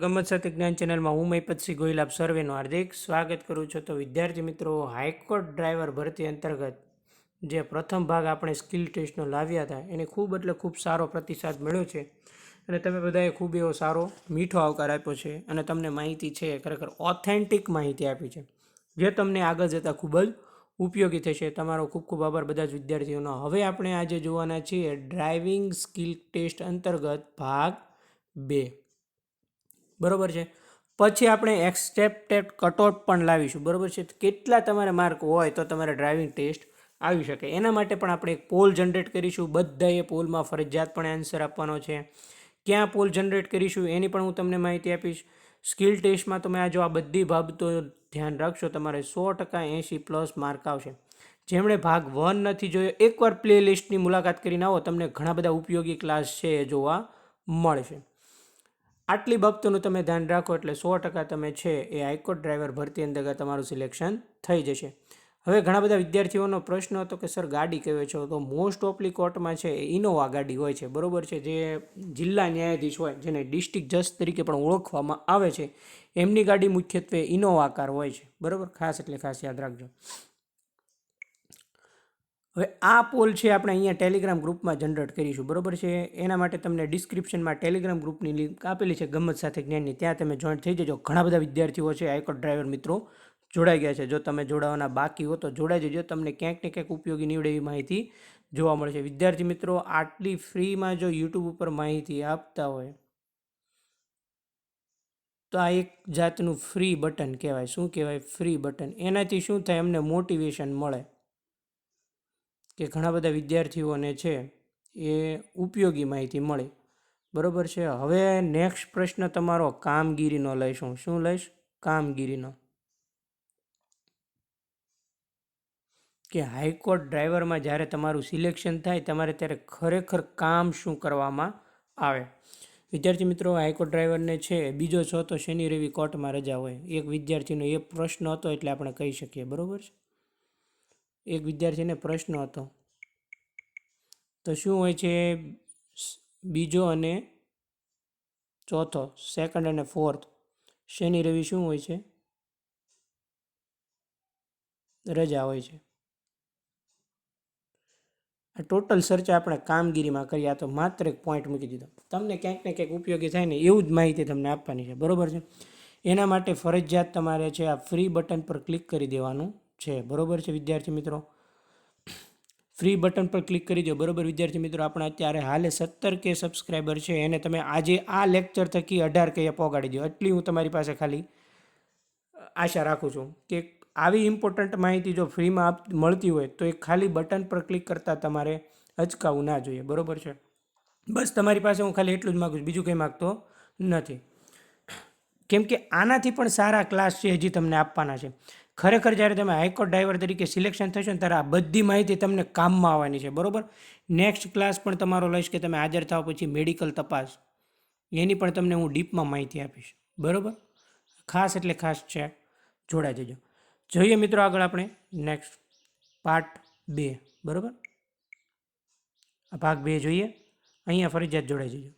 ગમત સાથે જ્ઞાન ચેનલમાં હું મહિપતસિંહ ગોહિલ, આપ સર્વેનું હાર્દિક સ્વાગત કરું છું. તો વિદ્યાર્થી મિત્રો, હાઈકોર્ટ ડ્રાઈવર ભરતી અંતર્ગત જે પ્રથમ ભાગ આપણે સ્કિલ ટેસ્ટનો લાવ્યા હતા, એને ખૂબ એટલે ખૂબ સારો પ્રતિસાદ મળ્યો છે. અને તમે બધાએ ખૂબ એવો સારો, મીઠો આવકાર આપ્યો છે અને તમને માહિતી છે, ખરેખર ઓથેન્ટિક માહિતી આપી છે. જે તમને આગળ જતાં ખૂબ જ ઉપયોગી થશે. તમારો ખૂબ ખૂબ આભાર બધા જ વિદ્યાર્થીઓનો. હવે આપણે આજે જોવાના છીએ ડ્રાઇવિંગ સ્કિલ ટેસ્ટ અંતર્ગત ભાગ બે. બરોબર છે? પછી આપણે એક્સેપ્ટેડ કટઆઉટ પણ લાવીશું, બરાબર છે? કેટલા તમારે માર્ક હોય તો તમારે ડ્રાઇવિંગ ટેસ્ટ આવી શકે. એના માટે પણ આપણે એક પોલ જનરેટ કરીશું. બધાએ પોલમાં ફરજિયાતપણે આન્સર આપવાનો છે. ક્યાં પોલ જનરેટ કરીશું એની પણ હું તમને માહિતી આપીશ. સ્કિલ ટેસ્ટમાં તમે આ જો આ બધી બાબતો ધ્યાન રાખશો, તમારે સો ટકા એંશી પ્લસ માર્ક આવશે. જેમણે ભાગ વન નથી જોયો, એકવાર પ્લે લિસ્ટની મુલાકાત કરીને આવો, તમને ઘણા બધા ઉપયોગી ક્લાસ છે એ જોવા મળશે. આટલી બાબતોનું તમે ધ્યાન રાખો એટલે સો ટકા તમે છે એ હાઈકોર્ટ ડ્રાઈવર ભરતી અંતર્ગત તમારું સિલેક્શન થઈ જશે. હવે ઘણા બધા વિદ્યાર્થીઓનો પ્રશ્ન હતો કે, સર, ગાડી કયો છો? તો મોસ્ટ ઓફલી કોર્ટમાં છે એ ઇનોવા ગાડી હોય છે. બરાબર છે? જે જિલ્લા ન્યાયાધીશ હોય, જેને ડિસ્ટ્રિક્ટ જજ તરીકે પણ ઓળખવામાં આવે છે, એમની ગાડી મુખ્યત્વે ઇનોવા કાર હોય છે. બરાબર? ખાસ એટલે ખાસ યાદ રાખજો. હવે આ પોલ છે આપણે અહીંયા ટેલિગ્રામ ગ્રુપમાં જનરેટ કરીશું, બરોબર છે? એના માટે તમને ડિસ્ક્રિપ્શનમાં ટેલિગ્રામ ગ્રુપની લિંક આપેલી છે ગમત સાથે જ્ઞાનની, ત્યાં તમે જોઈન્ટ થઈ જજો. ઘણા બધા વિદ્યાર્થીઓ છે આઈકોટ ડ્રાઈવર મિત્રો જોડાઈ ગયા છે. જો તમે જોડાવાના બાકી હો તો જોડાઈ જજો, તમને ક્યાંક ને ક્યાંક ઉપયોગી નીવડે એવી માહિતી જોવા મળશે વિદ્યાર્થી મિત્રો, આટલી ફ્રીમાં જો યુટ્યુબ ઉપર માહિતી આપતા હોય તો આ એક જાતનું ફ્રી બટન કહેવાય. શું કહેવાય? ફ્રી બટન એનાથી શું થાય? અમને મોટિવેશન મળે. કે ઘણા બધા વિદ્યાર્થીઓને છે એ ઉપયોગી માહિતી મળી. બરાબર છે? હવે નેક્સ્ટ પ્રશ્ન તમારો કામગીરીનો લઈશ. હું શું લઈશ? કામગીરીનો. કે હાઈકોર્ટ ડ્રાઈવરમાં જ્યારે તમારું સિલેક્શન થાય તમારે ત્યારે ખરેખર કામ શું કરવામાં આવે? વિદ્યાર્થી મિત્રો, હાઈકોર્ટ ડ્રાઈવરને છે બીજો છો તો શનિ રવિ કોર્ટમાં રજા હોય. એક વિદ્યાર્થીનો એ પ્રશ્ન હતો એટલે આપણે કહી શકીએ. બરોબર છે? એક વિદ્યાર્થીને પ્રશ્ન હતો. તો શું હોય છે બીજો અને ચોથો સેકન્ડ અને ફોર્થ શનિ રવિ શું હોય છે? રજા હોય છે. આ ટોટલ સર્ચ આપણે કામગીરીમાં કરી આ તો માત્ર એક પોઈન્ટ મૂકી દીધો. તમને ક્યાંક ને ક્યાંક ઉપયોગી થાય ને એવું જ માહિતી તમને આપવાની છે. બરોબર છે? એના માટે ફરજિયાત તમારે છે આ ફ્રી બટન પર ક્લિક કરી દેવાનું. છે. બરોબર છે વિદ્યાર્થી મિત્રો? ફ્રી બટન પર ક્લિક કરી દો. બરોબર વિદ્યાર્થી મિત્રો, આપણે અત્યારે હાલે સત્તર કે સબસ્ક્રાઈબર છે. એને તમે આજે આ લેક્ચર થકી અઢાર કે પહોંચાડી દો. એટલી હું તમારી પાસે ખાલી આશા રાખું છું કે આવી ઇમ્પોર્ટન્ટ માહિતી જો ફ્રીમાં મળતી હોય તો એ ખાલી બટન પર ક્લિક કરતાં તમારે અચકાવવું ના જોઈએ. બરોબર છે? બસ તમારી પાસે હું ખાલી એટલું જ માગું છું. બીજું કંઈ માગતો નથી. કેમ કે આનાથી પણ સારા ક્લાસ છે, હજી તમને આપવાના છે. ખરેખર જ્યારે તમે હાઈકોર્ટ ડ્રાઈવર તરીકે સિલેક્શન થશો ને ત્યારે આ બધી માહિતી તમને કામમાં આવવાની છે, બરોબર? નેક્સ્ટ ક્લાસ પણ તમારો લઈશ કે તમે હાજર થાવ પછી મેડિકલ તપાસ. એની પણ તમને હું ડીપમાં માહિતી આપીશ, બરાબર? ખાસ એટલે ખાસ છે, જોડાઈ જજો. જોઈએ મિત્રો આગળ આપણે નેક્સ્ટ પાર્ટ બે, બરાબર? ભાગ બે જોઈએ. અહીંયા ફરજિયાત જોડાઈ જજો.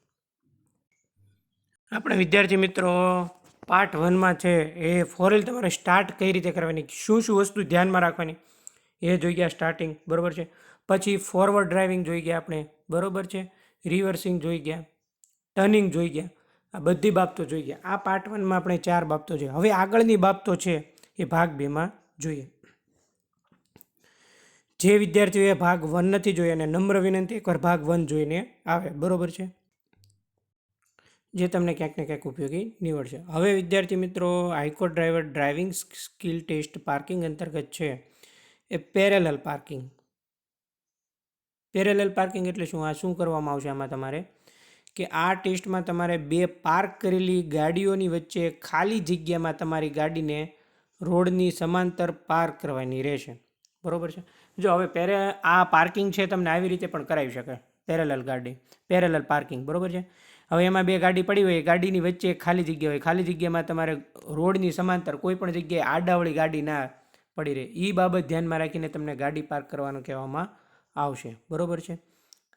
આપણે વિદ્યાર્થી મિત્રો પાર્ટ વનમાં છે એ ફોરેલ તમારે સ્ટાર્ટ કઈ રીતે કરવાની, શું શું વસ્તુ ધ્યાનમાં રાખવાની, એ જોઈ ગયા સ્ટાર્ટિંગ બરાબર છે? પછી ફોરવર્ડ ડ્રાઇવિંગ જોઈ ગયા આપણે, બરોબર છે? રિવર્સિંગ જોઈ ગયા ટર્નિંગ જોઈ ગયા, આ બધી બાબતો જોઈ ગયા. આ પાર્ટ વનમાં આપણે ચાર બાબતો છે. હવે આગળની બાબતો છે એ ભાગ બેમાં જોઈએ. જે વિદ્યાર્થીઓએ ભાગ વન નથી જોઈ અને નમ્ર વિનંતી, એકવાર ભાગ વન જોઈને આવે, બરાબર છે? જે તમને ક્યાંક ને ક્યાંક ઉપયોગી નીવડશે. હવે વિદ્યાર્થી મિત્રો, high court driver driving skill test parking અંતર્ગત છે. એ પેરેલલ પાર્કિંગ. પેરેલલ પાર્કિંગ એટલે શું? આ શું કરવામાં આવશે આમાં તમારે? કે આ ટેસ્ટમાં તમારે બે પાર્ક કરેલી ગાડીઓની વચ્ચે ખાલી જગ્યામાં તમારી ગાડીને રોડની સમાંતર પાર્ક કરવાની રહેશે. બરોબર છે? જો હવે પેરે, આ પાર્કિંગ છે તમને આવી રીતે પણ કરાવી શકે પેરેલલ ગાડી. Parallel parking. બરોબર છે? હવે એમાં બે ગાડી પડી હોય ગાડીની વચ્ચે એક ખાલી જગ્યા હોય. ખાલી જગ્યામાં તમારે રોડની સમાંતર કોઈ પણ જગ્યાએ આડાવળી ગાડી ના પડી રહે. એ બાબત ધ્યાનમાં રાખીને તમને ગાડી પાર્ક કરવાનું કહેવામાં આવશે. બરોબર છે?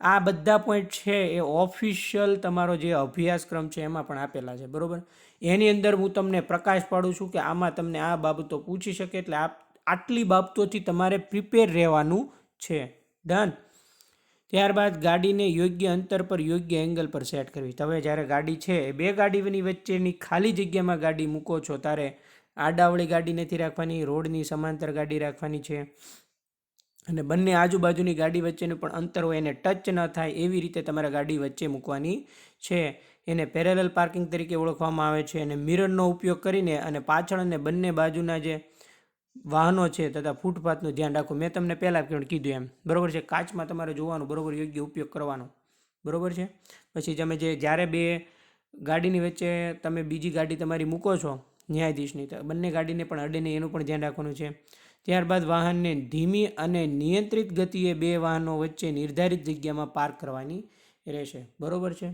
આ બધા પોઈન્ટ છે એ ઓફિશિયલ તમારો જે અભ્યાસક્રમ છે એમાં પણ આપેલા છે. બરાબર? એની અંદર હું તમને પ્રકાશ પાડું છું કે આમાં તમને આ બાબતો પૂછી શકે એટલે આટલી બાબતોથી તમારે પ્રિપેર રહેવાનું છે. ડન ત્યારબાદ ગાડીને યોગ્ય અંતર પર યોગ્ય એંગલ પર સેટ કરવી. તમે જ્યારે ગાડી છે બે ગાડીની વચ્ચેની ખાલી જગ્યામાં ગાડી મૂકો છો, ત્યારે આડાવળી ગાડી નથી રાખવાની, રોડની સમાંતર ગાડી રાખવાની છે. અને બંને આજુબાજુની ગાડી વચ્ચેનું પણ અંતર હોય, એને ટચ ન થાય એવી રીતે તમારે ગાડી વચ્ચે મૂકવાની છે. એને પેરેલલ પાર્કિંગ તરીકે ઓળખવામાં આવે છે. અને મિરરનો ઉપયોગ કરીને અને પાછળ અને બંને બાજુના જે વાહનો છે તથા ફૂટપાથનું ધ્યાન રાખો. મેં તમને પહેલાં કીધું એમ. બરોબર છે? કાચમાં તમારે જોવાનું બરોબર યોગ્ય ઉપયોગ કરવાનો. બરોબર છે? પછી તમે જે, જ્યારે બે ગાડીની વચ્ચે તમે બીજી ગાડી તમારી મૂકો છો, ન્યાયાધીશની, તો બંને ગાડીને પણ અડે નહીં એનું પણ ધ્યાન રાખવાનું છે. ત્યારબાદ વાહનને ધીમી અને નિયંત્રિત ગતિએ બે વાહનો વચ્ચે નિર્ધારિત જગ્યામાં પાર્ક કરવાની રહેશે. બરાબર છે?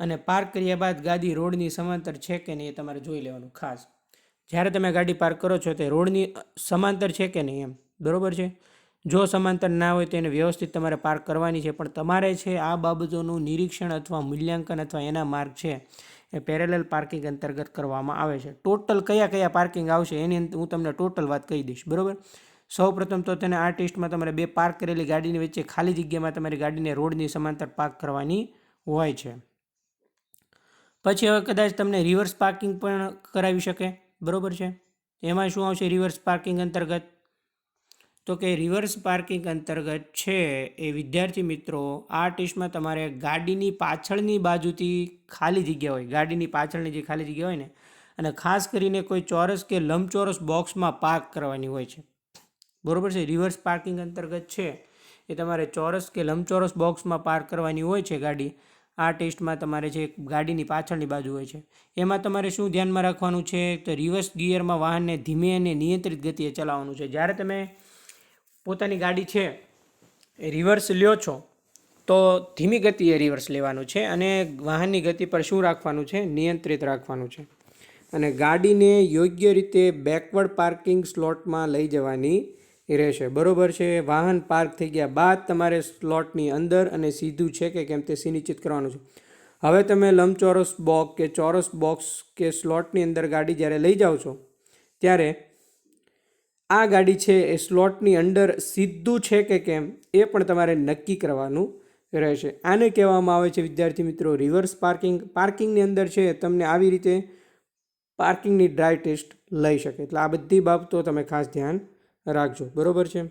અને પાર્ક કર્યા બાદ ગાડી રોડની સમાંતર છે કે નહીં એ તમારે જોઈ લેવાનું ખાસ. જ્યારે તમે ગાડી પાર્ક કરો છો તે રોડની સમાંતર છે કે નહીં એમ? બરોબર છે? જો સમાંતર ના હોય તો એને વ્યવસ્થિત તમારે પાર્ક કરવાની છે, પણ તમારે છે આ બાબતોનું નિરીક્ષણ અથવા મૂલ્યાંકન અથવા એના માર્ગ છે એ પેરેલલ પાર્કિંગ અંતર્ગત કરવામાં આવે છે. ટોટલ કયા કયા પાર્કિંગ આવશે એની અંદર હું તમને ટોટલ વાત કહી દઈશ, બરાબર? સૌ પ્રથમ તો તેને આ ટેસ્ટમાં તમારે બે પાર્ક કરેલી ગાડીની વચ્ચે ખાલી જગ્યામાં તમારી ગાડીને રોડની સમાંતર પાર્ક કરવાની હોય છે. પછી હવે કદાચ તમને રિવર્સ પાર્કિંગ પણ કરાવી શકે. બરોબર છે? એમાં શું આવશે? રિવર્સ પાર્કિંગ અંતર્ગત. તો કે રિવર્સ પાર્કિંગ અંતર્ગત છે એ વિદ્યાર્થી મિત્રો, આ ટેસ્ટમાં તમારે ગાડીની પાછળની બાજુથી ખાલી જગ્યા હોય, ગાડીની પાછળની જે ખાલી જગ્યા હોય ને, અને ખાસ કરીને કોઈ ચોરસ કે લંબચોરસ બોક્સમાં પાર્ક કરવાની હોય છે. બરોબર છે? રિવર્સ પાર્કિંગ અંતર્ગત છે. એ તમારે ચોરસ કે લંબચોરસ બોક્સમાં પાર્ક કરવાની હોય છે ગાડી. આ ટેસ્ટમાં તમારે જે ગાડીની પાછળની બાજુ હોય છે, એમાં તમારે શું ધ્યાનમાં રાખવાનું છે? તો રિવર્સ ગિયરમાં વાહનને ધીમે અને નિયંત્રિત ગતિએ ચલાવવાનું છે. જ્યારે તમે પોતાની ગાડી છે, એ રિવર્સ લ્યો છો, તો ધીમી ગતિએ રિવર્સ લેવાનું છે અને વાહનની ગતિ પર શું રાખવાનું છે? નિયંત્રિત રાખવાનું છે. અને ગાડીને યોગ્ય રીતે બેકવર્ડ પાર્કિંગ સ્લોટમાં લઈ જવાની રહેશે. બરોબર છે. વાહન પાર્ક થઈ ગયા બાદ તમારે સ્લોટની અંદર અને સીધું છે કે કેમ તે સુનિશ્ચિત કરવાનું છે. હવે તમે લંબચોરસ બોક્સ કે ચોરસ બોક્સ કે સ્લોટની અંદર ગાડી જ્યારે લઈ જાઓ છો, ત્યારે આ ગાડી છે એ સ્લોટની અંદર સીધું છે કે કેમ એ પણ તમારે નક્કી કરવાનું રહેશે. આને કહેવામાં આવે છે, વિદ્યાર્થી મિત્રો રિવર્સ પાર્કિંગ પાર્કિંગની અંદર છે તમને આવી રીતે પાર્કિંગની ડ્રાય ટેસ્ટ લઈ શકે. એટલે આ બધી બાબતો તમે ખાસ ધ્યાન રાખજો. બરોબર છે?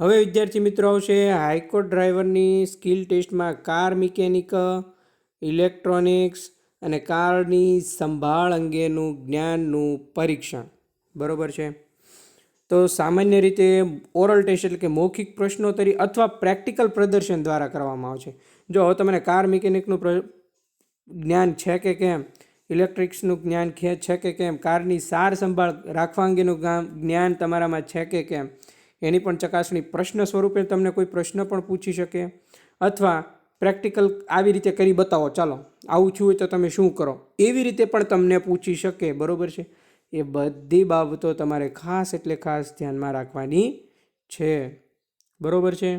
હવે વિદ્યાર્થી મિત્રો આવશે હાઈકોર્ટ ડ્રાઈવરની સ્કિલ ટેસ્ટમાં કાર મિકેનિક, ઇલેક્ટ્રોનિક્સ અને કારની સંભાળ અંગેનું જ્ઞાનનું પરીક્ષણ. બરોબર છે? તો સામાન્ય રીતે ઓરલ ટેસ્ટ એટલે કે મૌખિક પ્રશ્નોત્તરી અથવા પ્રેક્ટિકલ પ્રદર્શન દ્વારા કરવામાં આવે છે. જો હવે તમને કાર મિકેનિકનું જ્ઞાન છે કે કેમ? ઇલેક્ટ્રિક્સનું જ્ઞાન છે કે કેમ? કારની સાર સંભાળ રાખવા અંગેનું જ્ઞાન તમારામાં છે કે કેમ? એની પણ ચકાસણી પ્રશ્ન સ્વરૂપે તમને કોઈ પ્રશ્ન પણ પૂછી શકે. અથવા પ્રેક્ટિકલ આવી રીતે કરી બતાવો. ચાલો, આવું છું તો તમે શું કરો? એવી રીતે પણ તમને પૂછી શકે. બરોબર છે? એ બધી બાબતો તમારે ખાસ એટલે ખાસ ધ્યાનમાં રાખવાની છે. બરાબર છે?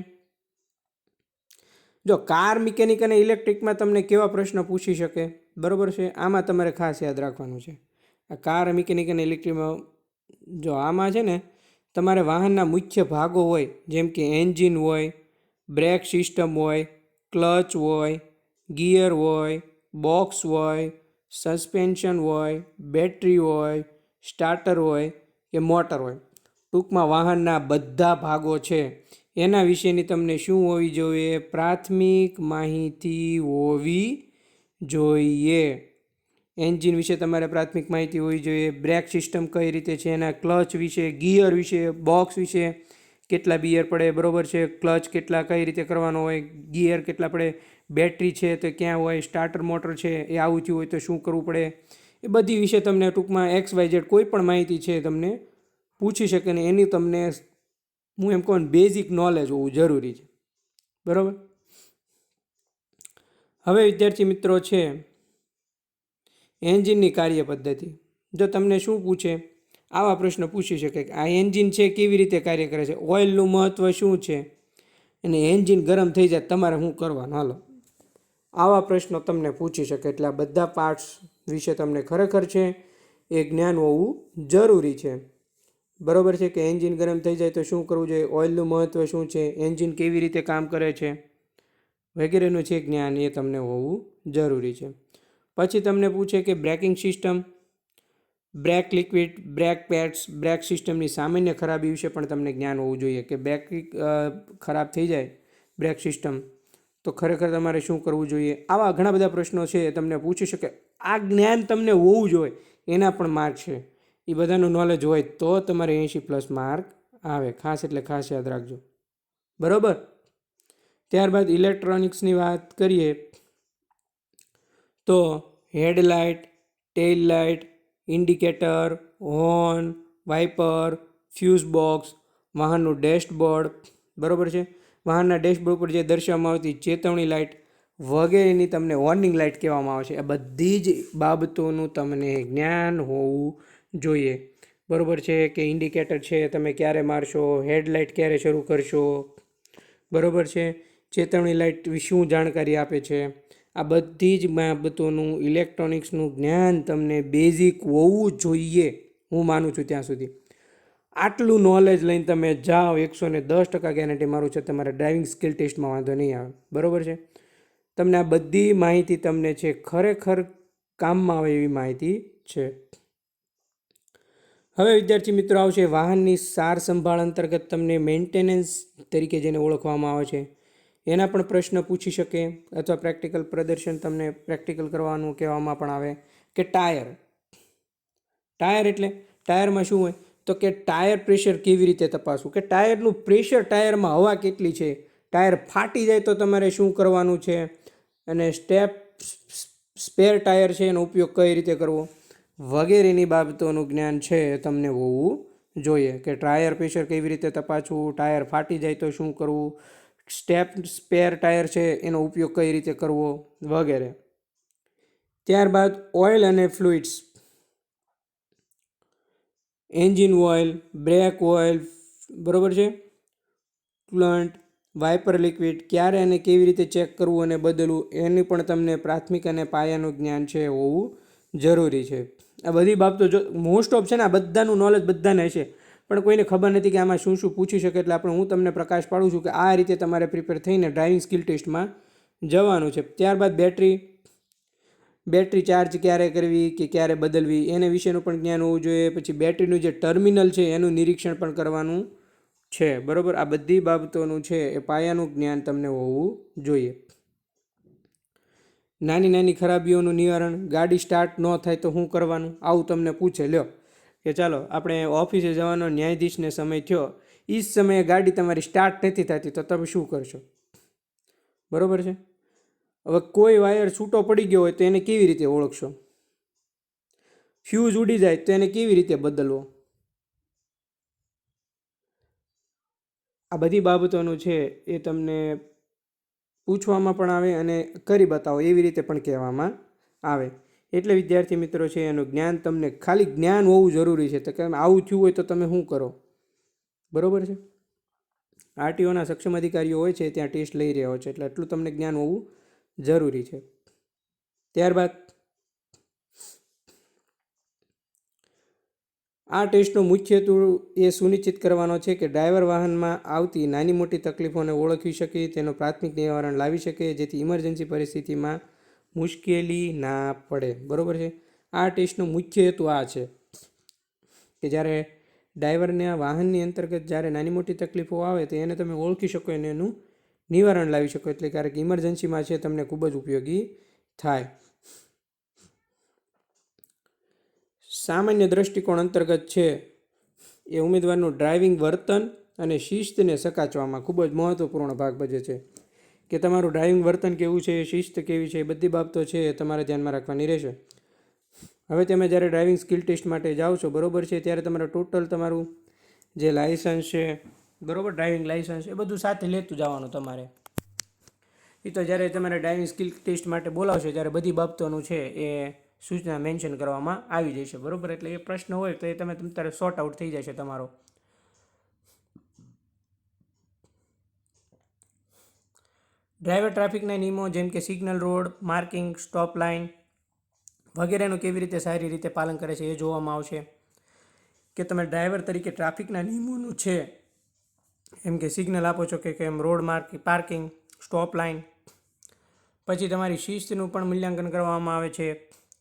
જો કાર મિકેનિક અને ઇલેક્ટ્રિકમાં તમને કેવા પ્રશ્ન પૂછી શકે? બરોબર છે. આમાં તમારે ખાસ યાદ રાખવાનું છે. આ કાર મિકેનિક અને ઇલેક્ટ્રિકમાં જો આમાં છે ને, તમારે વાહનના મુખ્ય ભાગો હોય, જેમ કે એન્જિન હોય, બ્રેક સિસ્ટમ હોય, ક્લચ હોય, ગિયર હોય, બોક્સ હોય, સસ્પેન્શન હોય, બેટરી હોય, સ્ટાર્ટર હોય, કે મોટર હોય. ટૂંકમાં વાહનના બધા ભાગો છે. એના વિશેની તમને શું હોવી જોઈએ? પ્રાથમિક માહિતી હોવી જોઈએ. એન્જિન વિશે તમારે પ્રાથમિક માહિતી હોવી જોઈએ. બ્રેક સિસ્ટમ કઈ રીતે છે, એના ક્લચ વિશે, ગિયર વિશે, બોક્સ વિશે, કેટલા બિયર પડે, બરાબર છે? ક્લચ કેટલા, કઈ રીતે કરવાનો હોય, ગિયર કેટલા પડે, બેટરી છે તો ક્યાં હોય, સ્ટાર્ટર મોટર છે, એ આવું થયું હોય તો શું કરવું પડે? એ બધી વિશે તમને ટૂંકમાં એક્સ વાય ઝેડ કોઈ પણ માહિતી છે તમને પૂછી શકે ને એની તમને હું એમ કહું બેઝિક નોલેજ હોવું જરૂરી છે. બરાબર? હવે વિદ્યાર્થી મિત્રો છે એન્જિનની કાર્ય પદ્ધતિ જો તમને શું પૂછે, આવા પ્રશ્ન પૂછી શકે કે આ એન્જિન છે, કેવી રીતે કાર્ય કરે છે, ઓઇલનું મહત્ત્વ શું છે? અને એન્જિન ગરમ થઈ જાય તમારે શું કરવાનું? હાલો. આવા પ્રશ્નો તમને પૂછી શકે એટલે આ બધા પાર્ટ્સ વિશે તમને ખરેખર છે એ જ્ઞાન હોવું જરૂરી છે. બરોબર છે કે એન્જિન ગરમ થઈ જાય તો શું કરવું જોઈએ? ઓઇલનું મહત્ત્વ શું છે? એન્જિન કેવી રીતે કામ કરે છે? વગેરેનું છે જ્ઞાન એ તમને હોવું જરૂરી છે. પછી તમને પૂછે કે braking system brake liquid brake pads brake સિસ્ટમની સામાન્ય ખરાબી વિશે પણ તમને જ્ઞાન હોવું જોઈએ કે બ્રેક ખરાબ થઈ જાય બ્રેક સિસ્ટમ તો ખરેખર તમારે શું કરવું જોઈએ? આવા ઘણા બધા પ્રશ્નો છે એ તમને પૂછી શકે. આ જ્ઞાન તમને હોવું જોઈએ, એના પણ માર્ક છે. એ બધાનું નોલેજ હોય તો તમારે એંશી પ્લસ માર્ક આવે. ખાસ એટલે ખાસ યાદ રાખજો. બરોબર? ત્યારબાદ ઇલેક્ટ્રોનિક્સની વાત કરીએ તો headlight tail light indicator, horn, wiper, fuse box, વાહનનું dashboard, બરોબર છે? વાહનના ડેશબોર્ડ પર જે દર્શાવવામાં આવતી ચેતવણી લાઇટ વગેરેની તમને વોર્નિંગ લાઇટ કહેવામાં આવે છે. આ બધી જ બાબતોનું તમને જ્ઞાન હોવું જોઈએ. બરાબર છે કે ઇન્ડિકેટર છે, તમે ક્યારે મારશો, હેડલાઇટ ક્યારે શરૂ કરશો? બરાબર છે? ચેતવણી લાઇટ શું જાણકારી આપે છે. આ બધી જ બાબતોનું, ઇલેક્ટ્રોનિક્સનું જ્ઞાન તમને બેઝિક હોવું જોઈએ, હું માનું છું ત્યાં સુધી. આટલું નોલેજ લઈને તમે જાઓ એકસો ને દસ ટકા ગેરંટી મારું છે, તમારા ડ્રાઇવિંગ સ્કિલ ટેસ્ટમાં વાંધો નહીં આવે. બરોબર છે? તમને આ બધી માહિતી તમને છે, ખરેખર કામમાં આવે એવી માહિતી છે. હવે વિદ્યાર્થી મિત્રો આવશે વાહનની સાર સંભાળ અંતર્ગત તમને મેન્ટેનન્સ તરીકે જેને ઓળખવામાં આવે છે. એના પણ પ્રશ્ન પૂછી શકે અથવા પ્રેક્ટિકલ પ્રદર્શન તમને પ્રેક્ટિકલ કરવાનું કહેવામાં પણ આવે કે ટાયર. ટાયર એટલે ટાયરમાં શું હોય? તો કે ટાયર પ્રેશર કેવી રીતે તપાસવું? કે ટાયરનું પ્રેશર ટાયરમાં હવા કેટલી છે? ટાયર ફાટી જાય તો તમારે શું કરવાનું છે? અને સ્ટેપ સ્પેર ટાયર છે એનો ઉપયોગ કઈ રીતે કરવો? વગેરેની બાબતોનું જ્ઞાન છે તમને હોવું જોઈએ કે ટાયર પ્રેશર કેવી રીતે તપાસવું? ટાયર ફાટી જાય તો શું કરવું? સ્ટેપ સ્પેર ટાયર છે, એનો ઉપયોગ કઈ રીતે કરવો વગેરે. ત્યારબાદ ઓઇલ અને fluids. Engine oil, brake oil, બરાબર છે? ક્લન્ટ, વાઇપર લિક્વિડ, ક્યારે અને કેવી રીતે ચેક કરવું અને બદલવું, એની પણ તમને પ્રાથમિક અને પાયાનું જ્ઞાન છે હોવું જરૂરી છે. આ બધી બાબતો જો, મોસ્ટ ઓફ છે ને, આ બધાનું નોલેજ બધાને છે. પણ કોઈને ખબર નથી કે આમાં શું શું પૂછી શકે એટલે આપણે હું તમને પ્રકાશ પાડું છું કે આ રીતે તમારે પ્રિપેર થઈને ડ્રાઇવિંગ સ્કિલ ટેસ્ટમાં જવાનું છે. ત્યારબાદ બેટરી બેટરી ચાર્જ ક્યારે કરવી કે ક્યારે બદલવી એને વિશેનું પણ જ્ઞાન હોવું જોઈએ. પછી બેટરીનું જે ટર્મિનલ છે એનું નિરીક્ષણ પણ કરવાનું છે. બરાબર? આ બધી બાબતોનું છે એ પાયાનું જ્ઞાન તમને હોવું જોઈએ. નાની નાની ખરાબીઓનું નિવારણ, ગાડી સ્ટાર્ટ ન થાય તો શું કરવાનું? આવું તમને પૂછે. લ્યો. કે ચાલો, આપણે ઓફિસે જવાનો ન્યાયાધીશને સમય થયો. એ જ સમયે ગાડી તમારી સ્ટાર્ટ નથી થતી, તો તમે શું કરશો? બરાબર છે? હવે કોઈ વાયર છૂટો પડી ગયો હોય તો એને કેવી રીતે ઓળખશો? ફ્યુઝ ઉડી જાય તો એને કેવી રીતે બદલવો? આ બધી બાબતોનું છે એ તમને પૂછવામાં પણ આવે અને કરી બતાવો, એવી રીતે પણ કહેવામાં આવે. એટલે વિદ્યાર્થી મિત્રો છે, એનું જ્ઞાન તમને ખાલી જ્ઞાન હોવું જરૂરી છે. તો કે આવું થયું હોય તો તમે શું કરો? બરાબર છે? આરટીઓના સક્ષમ અધિકારીઓ હોય છે, ત્યાં ટેસ્ટ લઈ રહ્યા હોય છે, એટલે એટલું તમને જ્ઞાન હોવું જરૂરી છે. ત્યારબાદ આ ટેસ્ટનો મુખ્ય હેતુ એ સુનિશ્ચિત કરવાનો છે કે ડ્રાઈવર વાહનમાં આવતી નાની મોટી તકલીફોને ઓળખી શકે, તેનું પ્રાથમિક નિવારણ લાવી શકે, જેથી ઇમરજન્સી પરિસ્થિતિમાં મુશ્કેલી ના પડે. બરાબર છે? આ ટેસ્ટનો મુખ્ય હેતુ આ છે કે જ્યારે ડ્રાઈવરને આ વાહનની અંતર્ગત જ્યારે નાની મોટી તકલીફો આવે તો એને તમે ઓળખી શકો અને એનું નિવારણ લાવી શકો. એટલે ક્યારેક ઇમરજન્સીમાં છે તમને ખૂબ જ ઉપયોગી થાય. સામાન્ય દ્રષ્ટિકોણ અંતર્ગત છે એ ઉમેદવારનું ડ્રાઇવિંગ વર્તન અને શિસ્તને સકાચવામાં ખૂબ જ મહત્ત્વપૂર્ણ ભાગ ભજવે છે. કે તમારું ડ્રાઇવિંગ વર્તન કેવું છે, શિસ્ત કેવી છે, એ બધી બાબતો છે એ તમારે ધ્યાનમાં રાખવાની રહેશે. હવે તમે જ્યારે ડ્રાઇવિંગ સ્કિલ ટેસ્ટ માટે જાઓ છો, બરોબર છે, ત્યારે તમારે ટોટલ તમારું જે લાઇસન્સ છે, બરોબર ડ્રાઇવિંગ લાઇસન્સ એ બધું સાથે લેતું જવાનું તમારે. એ તો જ્યારે તમારે ડ્રાઇવિંગ સ્કિલ ટેસ્ટ માટે બોલાવશે, ત્યારે બધી બાબતોનું છે એ સૂચના મેન્શન કરવામાં આવી જશે, બરોબર? એટલે એ પ્રશ્ન હોય તો એ તમે તારે સોર્ટ આઉટ થઈ જશે તમારો. ડ્રાઈવર ટ્રાફિકના નિયમો જેમ કે signal road, marking, stop line વગેરેનું કેવી રીતે સારી રીતે પાલન કરે છે એ જોવામાં આવશે. કે તમે ડ્રાઈવર તરીકે ટ્રાફિકના નિયમોનું છે, એમ કે સિગ્નલ આપો છો કે કેમ road mark, parking, stop line. પછી તમારી શિસ્તનું પણ મૂલ્યાંકન કરવામાં આવે છે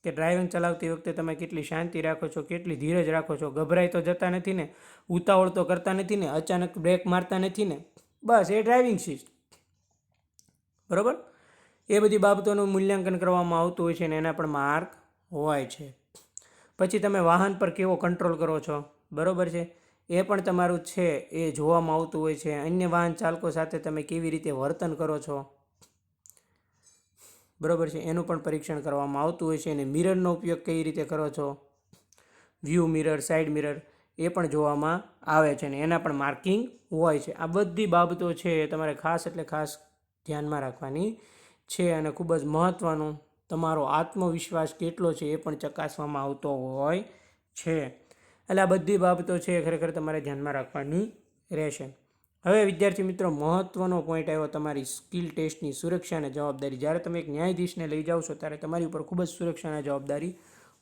કે ડ્રાઇવિંગ ચલાવતી વખતે તમે કેટલી શાંતિ રાખો છો, કેટલી ધીરજ રાખો છો. ગભરાઈ તો જતા નથી ને, ઉતાવળ તો કરતા નથી ને, અચાનક બ્રેક મારતા નથી ને, બસ એ ડ્રાઇવિંગ શિસ્ત. બરાબર? એ બધી બાબતોનું મૂલ્યાંકન કરવામાં આવતું હોય છે ને એના પણ માર્ક હોય છે. પછી તમે વાહન પર કેવો કંટ્રોલ કરો છો? બરાબર છે? એ પણ તમારું છે, એ જોવામાં આવતું હોય છે. અન્ય વાહન ચાલકો સાથે તમે કેવી રીતે વર્તન કરો છો? બરાબર છે? એનું પણ પરીક્ષણ કરવામાં આવતું હોય છે અને મિરરનો ઉપયોગ કઈ રીતે કરો છો? વ્યૂ મિરર સાઇડ મિરર એ પણ જોવામાં આવે છે ને એના પણ માર્કિંગ હોય છે. આ બધી બાબતો છે તમારે ખાસ એટલે ખાસ ધ્યાનમાં રાખવાની છે અને ખૂબ જ મહત્ત્વનું તમારો આત્મવિશ્વાસ કેટલો છે એ પણ ચકાસવામાં આવતો હોય છે. એટલે આ બધી બાબતો છે ખરેખર તમારે ધ્યાનમાં રાખવાની રહેશે. હવે વિદ્યાર્થી મિત્રો મહત્ત્વનો પોઈન્ટ આવ્યો તમારી સ્કિલ ટેસ્ટની સુરક્ષા અને જવાબદારી. જ્યારે તમે એક ન્યાયાધીશને લઈ જાઓ છો, ત્યારે તમારી ઉપર ખૂબ જ સુરક્ષા અને જવાબદારી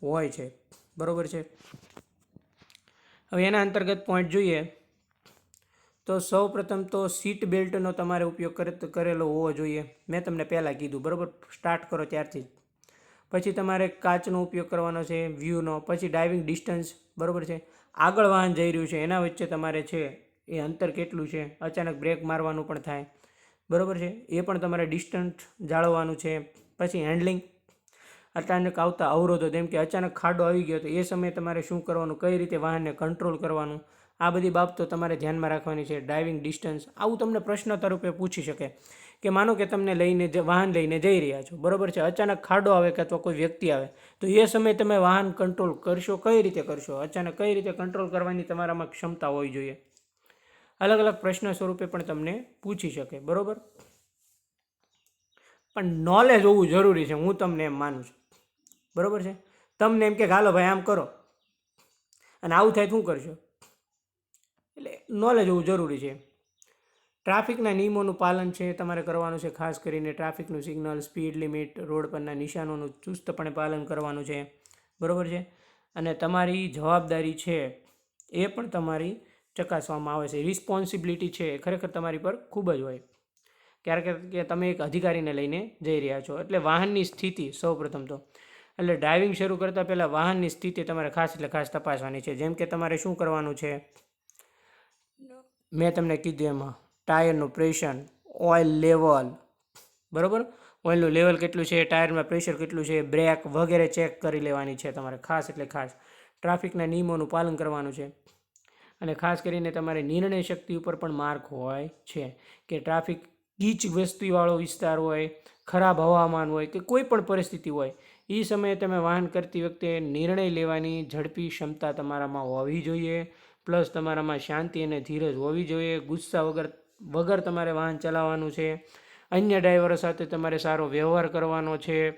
હોય છે. બરાબર છે? હવે એના અંતર્ગત પોઈન્ટ જોઈએ. તો સૌ પ્રથમ તો સીટ બેલ્ટનો તમારે ઉપયોગ કરે કરેલો હોવો જોઈએ. મેં તમને પહેલાં કીધું, બરાબર? સ્ટાર્ટ કરો ત્યારથી જ. પછી તમારે કાચનો ઉપયોગ કરવાનો છે, વ્યૂનો, પછી ડાઇવિંગ ડિસ્ટન્સ, બરાબર છે? આગળ વાહન જઈ રહ્યું છે, એના વચ્ચે તમારે છે, એ અંતર કેટલું છે? અચાનક બ્રેક મારવાનું પણ થાય. બરાબર છે? એ પણ તમારે ડિસ્ટન્સ જાળવવાનું છે. પછી હેન્ડલિંગ. અચાનક આવતા અવરોધો, જેમ કે અચાનક ખાડો આવી ગયો, તો એ સમયે તમારે શું કરવાનું? કઈ રીતે વાહનને કંટ્રોલ કરવાનું? આ બધી બાબતો તમારે ધ્યાનમાં રાખવાની છે. ડ્રાઇવિંગ ડિસ્ટન્સ આવું તમને પ્રશ્ન તરફે પૂછી શકે કે માનો કે તમને લઈને વાહન લઈને જઈ રહ્યા છો. બરાબર છે? અચાનક ખાડો આવે કે અથવા કોઈ વ્યક્તિ આવે, તો એ સમયે તમે વાહન કંટ્રોલ કરશો? કઈ રીતે કરશો? અચાનક કઈ રીતે કંટ્રોલ કરવાની તમારામાં ક્ષમતા હોવી જોઈએ? અલગ અલગ પ્રશ્ન સ્વરૂપે પણ તમને પૂછી શકે. બરાબર? પણ નોલેજ હોવું જરૂરી છે. હું તમને એમ માનું છું. બરાબર છે? તમને એમ કે, હાલો ભાઈ, આમ કરો. અને આવું થાય શું કરશો? નોલેજ હોવું જરૂરી છે. ટ્રાફિકના નિયમોનું પાલન છે, તમારે કરવાનું છે, ખાસ કરીને ટ્રાફિકનું સિગ્નલ, સ્પીડ લિમિટ, રોડ પરના નિશાનોનું ચુસ્તપણે પાલન કરવાનું છે. બરાબર છે? અને તમારી જવાબદારી છે, એ પણ તમારી ચકાસવામાં આવે છે. રિસ્પોન્સિબિલિટી છે ખરેખર તમારી પર ખૂબ જ હોય. ક્યારેક કે તમે એક અધિકારીને લઈને જઈ રહ્યા છો, એટલે વાહનની સ્થિતિ સૌપ્રથમ તો. એટલે ડ્રાઇવિંગ શરૂ કરતાં પહેલાં વાહનની સ્થિતિ તમારે ખાસ એટલે ખાસ તપાસવાની છે. જેમ કે તમારે શું કરવાનું છે? મેં તમને કીધું એમાં, ટાયરનું પ્રેશર ઓઇલ લેવલ બરાબર? ઓઇલનું લેવલ કેટલું છે, ટાયરમાં પ્રેશર કેટલું છે બ્રેક વગેરે ચેક કરી લેવાની છે તમારે, ખાસ એટલે ખાસ. ટ્રાફિકના નિયમોનું પાલન કરવાનું છે. અને ખાસ કરીને તમારે નિર્ણય શક્તિ ઉપર પણ માર્ક હોય છે. કે ટ્રાફિક ગીચ વસ્તીવાળો વિસ્તાર હોય, ખરાબ હવામાન હોય કે કોઈ પણ પરિસ્થિતિ હોય એ સમયે તમે વાહન કરતી વખતે નિર્ણય લેવાની ઝડપી ક્ષમતા તમારામાં હોવી જોઈએ. પ્લસ તમારામાં શાંતિ અને ધીરજ હોવી જોઈએ. ગુસ્સા વગર વગર તમારે વાહન ચલાવવાનું છે. અન્ય ડ્રાઈવરો સાથે તમારે સારો વ્યવહાર કરવાનો છે.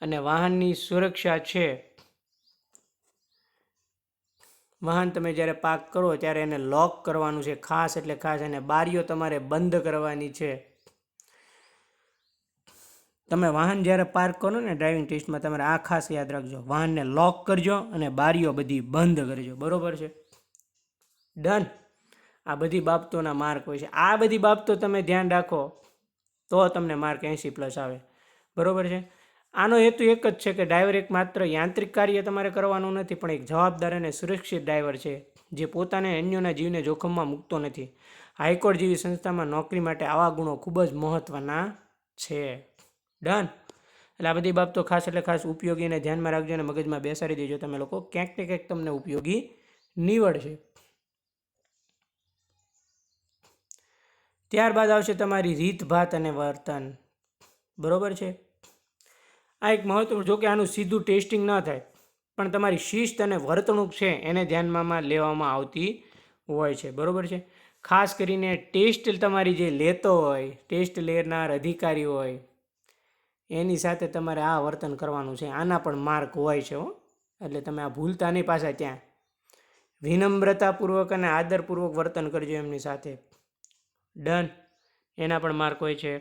અને વાહનની સુરક્ષા છે. વાહન તમે જ્યારે પાર્ક કરો ત્યારે એને લોક કરવાનું છે. ખાસ એટલે ખાસ એને બારીઓ તમારે બંધ કરવાની છે. તમે વાહન જ્યારે પાર્ક કરો ને ડ્રાઇવિંગ ટેસ્ટમાં તમારે આ ખાસ યાદ રાખજો. વાહનને લોક કરજો અને બારીઓ બધી બંધ કરજો. બરોબર છે? ડન આ બધી બાબતોના માર્ક હોય છે. આ બધી બાબતો તમે ધ્યાન રાખો તો તમને માર્ક એંસી પ્લસ આવે. બરોબર છે? આનો હેતુ એક જ છે કે ડ્રાઈવર એક માત્ર યાંત્રિક કાર્ય તમારે કરવાનું નથી, પણ એક જવાબદાર અને સુરક્ષિત ડ્રાઈવર છે, જે પોતાને અન્યોના જીવને જોખમમાં મૂકતો નથી. હાઈકોર્ટ જેવી સંસ્થામાં નોકરી માટે આવા ગુણો ખૂબ જ મહત્ત્વના છે. ડન એટલે આ બધી બાબતો ખાસ એટલે ખાસ ઉપયોગીને ધ્યાનમાં રાખજો અને મગજમાં બેસાડી દેજો. તમે લોકો ક્યાંક ને ક્યાંક તમને ઉપયોગી નીવડશે. ત્યારબાદ આવશે તમારી રીતભાત અને વર્તન. બરાબર છે? આ એક મહત્વ જો કે આનું સીધું ટેસ્ટિંગ ન થાય, પણ તમારી શિસ્ત અને વર્તણૂક છે એને ધ્યાનમાં લેવામાં આવતી હોય છે. બરાબર છે? ખાસ કરીને ટેસ્ટ તમારી જે લેતો હોય, ટેસ્ટ લેનાર અધિકારી હોય એની સાથે તમારે આ વર્તન કરવાનું છે. આના પણ માર્ક હોય છે હો. એટલે તમે આ ભૂલતા નહીં પાછા ત્યાં. વિનમ્રતાપૂર્વક અને આદરપૂર્વક વર્તન કરજો એમની સાથે. ડન એના પણ માર્ક હોય છે.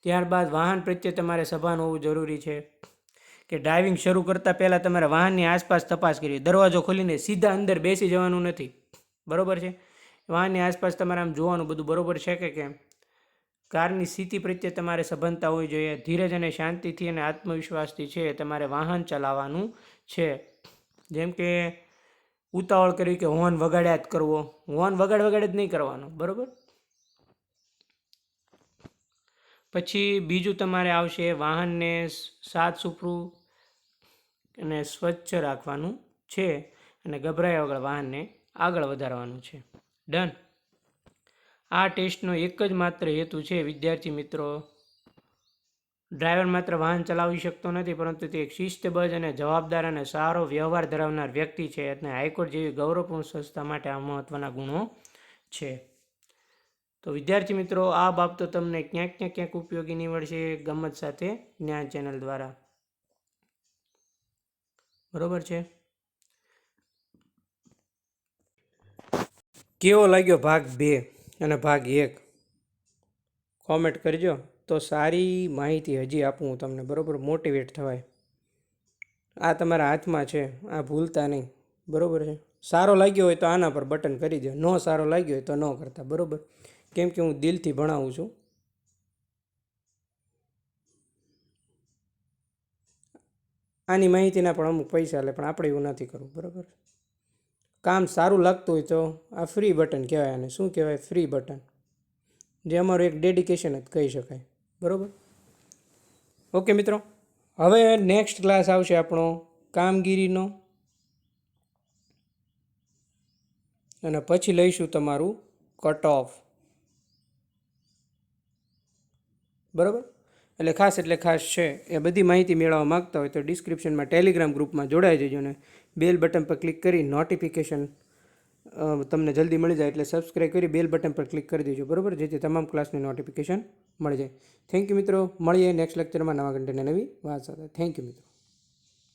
ત્યારબાદ વાહન પ્રત્યે તમારે સભાન હોવું જરૂરી છે. કે ડ્રાઇવિંગ શરૂ કરતાં પહેલાં તમારે વાહનની આસપાસ તપાસ કરવી. દરવાજો ખોલીને સીધા અંદર બેસી જવાનું નથી. બરોબર છે? વાહનની આસપાસ તમારે આમ જોવાનું બધું બરોબર છે કે કેમ? કારની સ્થિતિ પ્રત્યે તમારે સભાનતા હોવી જોઈએ. ધીરજ અને શાંતિથી અને આત્મવિશ્વાસથી છે તમારે વાહન ચલાવવાનું છે. જેમ કે ઉતાવળ કરવી કે હોર્ન વગાડ્યા જ કરવો. હોર્ન વગાડ વગાડે જ નહીં કરવાનો. બરોબર? પછી બીજું તમારે આવશે વાહનને સાત સુપરું અને સ્વચ્છ રાખવાનું છે. અને ગભરાયા વગર વાહનને આગળ વધારવાનું છે. ડન આ ટેસ્ટનો એક જ માત્ર હેતુ છે, વિદ્યાર્થી મિત્રો. ડ્રાઈવર માત્ર વાહન ચલાવી શકતો નથી, પરંતુ તે એક શિસ્તબદ્ધ અને જવાબદાર અને સારો વ્યવહાર ધરાવનાર વ્યક્તિ છે. અને હાઈકોર્ટ જેવી ગૌરવપૂર્ણ સંસ્થા માટે આ મહત્ત્વના ગુણો છે. તો વિદ્યાર્થી મિત્રો, આ બાબતો તમને ક્યાંક ક્યાંક ક્યાંક ઉપયોગી નીવડશે ગમત સાથે જ્ઞાન ચેનલ દ્વારા. બરોબર છે? કેવો લાગ્યો ભાગ બે? અને ભાગ એક. કોમેન્ટ કરજો તો સારી માહિતી હજી આપું હું તમને. બરોબર? મોટિવેટ થવાય. આ તમારા હાથમાં છે. આ ભૂલતા નહીં. બરાબર છે? સારો લાગ્યો હોય તો આના પર બટન કરી દો. ન સારો લાગ્યો હોય તો ન કરતા. બરોબર? કેમ કે હું દિલથી ભણાવું છું. આની માહિતીના પણ અમુક પૈસા લે, પણ આપણે એવું નથી કરવું. બરાબર? કામ સારું લાગતું હોય તો આ ફ્રી બટન કહેવાય આને. શું કહેવાય? ફ્રી બટન જે અમારું એક ડેડિકેશન જ કહી શકાય. બરાબર? ઓકે મિત્રો. હવે નેક્સ્ટ ક્લાસ આવશે આપણો કામગીરીનો. અને પછી લઈશું તમારું કટ ઓફ બરાબર? એટલે ખાસ એટલે ખાસ છે. એ બધી માહિતી મેળવવા માગતા હોય તો ડિસ્ક્રિપ્શનમાં ટેલિગ્રામ ગ્રુપમાં જોડાઈ જજો ને. બેલ બટન પર ક્લિક કરી નોટિફિકેશન તમને જલ્દી મળી જાય એટલે સબસ્ક્રાઈબ કરી બેલ બટન પર ક્લિક કરી દેજો, બરાબર? જેથી તમામ ક્લાસની નોટિફિકેશન મળી જાય. થેન્ક યુ મિત્રો. મળીએ નેક્સ્ટ લેક્ચરમાં નવા કન્ટેન્ટ નવી. વાત સાથે થેન્ક યુ મિત્રો.